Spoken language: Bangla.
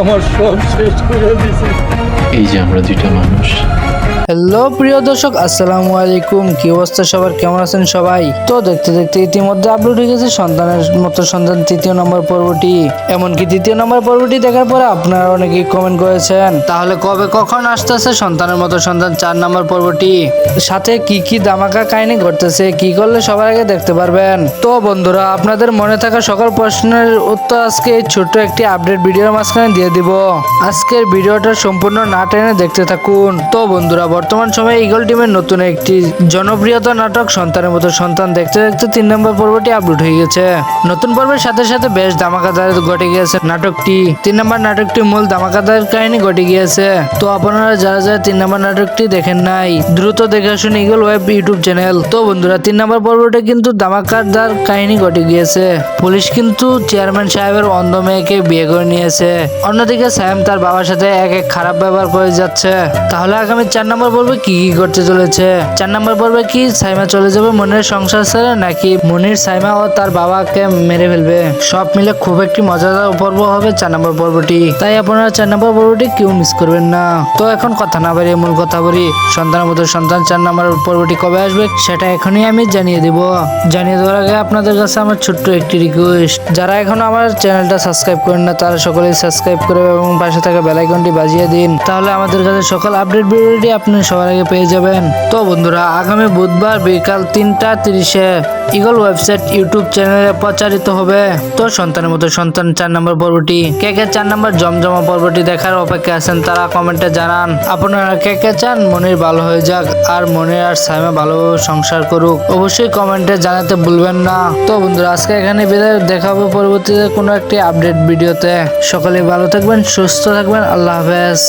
আমার সব শেষ করে দিছে এই যে আমরা দুইটা মানুষ। হ্যালো প্রিয় দর্শক, আসসালামু আলাইকুম। কি অবস্থা সবার? কেমন আছেন সবাই? তো দেখতে দেখতে ইতিমধ্যে আপলোড হয়ে গেছে সন্তানের মতো সন্তান তৃতীয় নম্বর পর্বটি। এমনকি তৃতীয় নম্বর পর্বটি দেখার পরে আপনারা অনেকেই কমেন্ট করেছেন, তাহলে কবে কখন আসতেছে সন্তানের মতো সন্তান চার নম্বর পর্বটি? সাথে কি কি দামাকা কাহিনী ঘটতেছে, কি করলে সবার আগে দেখতে পারবেন? তো বন্ধুরা, আপনাদের মনে থাকা সকল প্রশ্নের উত্তর আজকে এই ছোট্ট একটি আপডেট ভিডিওর মাঝখানে দিয়ে দিব। আজকের ভিডিওটা সম্পূর্ণ না টেনে দেখতে থাকুন। তো বন্ধুরা বর্তমান সময়ে ইগল টিমের নতুন একটি জনপ্রিয়তা নাটক সন্তানের মতো সন্তান দেখতে দেখতে তিন নম্বর পর্বটি আপলোড হয়ে গেছে। নতুন পর্বের সাথে সাথে বেশ ধামাকাদার ঘটে গিয়েছে নাটকটি। তিন নম্বর নাটকটি মূল ধামাকাদার কাহিনী ঘটে গিয়েছে। তো আপনারা যারা যারা তিন নম্বর নাটকটি দেখেন নাই, দ্রুত দেখে আসুন ইগল ওয়েব ইউটিউব চ্যানেল। তো বন্ধুরা, তিন নম্বর পর্বটা কিন্তু ধামাকাদার কাহিনী ঘটে গিয়েছে। পুলিশ কিন্তু চেয়ারম্যান সাহেবের অন্ধ মেয়েকে বিয়ে করে নিয়েছে। অন্যদিকে স্যাম তার বাবার সাথে এক এক খারাপ ব্যবহার করে যাচ্ছে। তাহলে আগামী চার নম্বর পর্বে কি কি করতে চলেছে? চার নম্বর পর্বে কি, সাইমা চলে যাবে মনির সংসার ছেড়ে, নাকি মনির, সাইমা ও তার বাবাকে মেরে ফেলবে? সব মিলে খুব একটি মজাদার পর্ব হবে চার নম্বর পর্বটি। তাই আপনারা চার নম্বর পর্বটি কেউ মিস করবেন না। তো এখন কথা না বাড়িয়ে মূল কথা বলি। সন্তানের মতো সন্তান চার নম্বর পর্বটি কবে আসবে সেটা এখনই আমি জানিয়ে দেব। জানিয়ে দেওয়ার আগে আপনাদের কাছে আমার ছোট্ট একটি রিকোয়েস্ট যারা এখনও আমার চ্যানেলটা সাবস্ক্রাইব করেন না, তারা সকলেই সাবস্ক্রাইব করে এবং পাশে থাকা বেলাইকনটি বাজিয়ে দিন। তাহলে আমাদের কাছে সকল আপডেট ভিডিওটি আপনি সবার আগে পেয়ে যাবেন। তো বন্ধুরা, আগামী বুধবার বিকাল তিনটা তিরিশে ইগল ওয়েবসাইট ইউটিউব চ্যানেলে প্রচারিত হবে। তো সন্তানের মতো সন্তান চার নম্বর পর্বটি, কে কে চার নম্বর জমজমা পর্বটি দেখার অপেক্ষা আছেন তারা কমেন্টে জানান। আপনারা কে কে চান মনির ভালো হয়ে যাক, আর মনির আর সাইমা ভালো সংসার করুক, অবশ্যই কমেন্টে জানাতে ভুলবেন না। তো বন্ধুরা, আজকে এখানে বিদায়, দেখাবো পরবর্তীতে কোনো একটি আপডেট ভিডিওতে। সকলে ভালো থাকবেন, সুস্থ থাকবেন, আল্লাহ হাফেজ।